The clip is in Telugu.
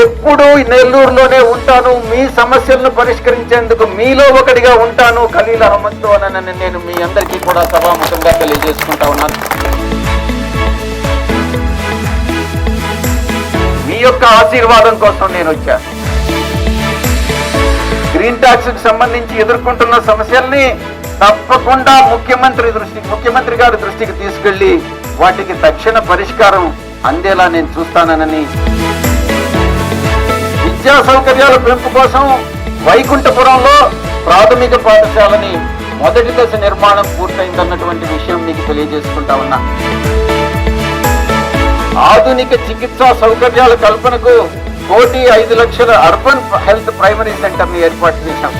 ఎప్పుడు నెల్లూరులోనే ఉంటాను మీ సమస్యలను పరిష్కరించేందుకు మీలో ఒకటిగా ఉంటాను ఖలీల్ అహ్మద్తో అని నేను మీ అందరికీ కూడా సభాముఖంగా తెలియజేసుకుంటా ఉన్నాను. మీ యొక్క ఆశీర్వాదం కోసం నేను వచ్చాను గ్రీన్ ట్యాక్స్కి సంబంధించి ఎదుర్కొంటున్న సమస్యల్ని తప్పకుండా ముఖ్యమంత్రి దృష్టికి ముఖ్యమంత్రి గారి దృష్టికి తీసుకెళ్ళి వాటికి తక్షణ పరిష్కారం అందేలా నేను చూస్తానని విద్యా సౌకర్యాల పెంపు కోసం వైకుంఠపురంలో ప్రాథమిక పాఠశాలని మొదటి దశ నిర్మాణం పూర్తయిందన్నటువంటి విషయం మీకు తెలియజేసుకుంటా ఉన్నా. ఆధునిక చికిత్సా సౌకర్యాల కల్పనకు కోటి ఐదు లక్షల అర్బన్ హెల్త్ ప్రైమరీ సెంటర్ని ఏర్పాటు చేశాం.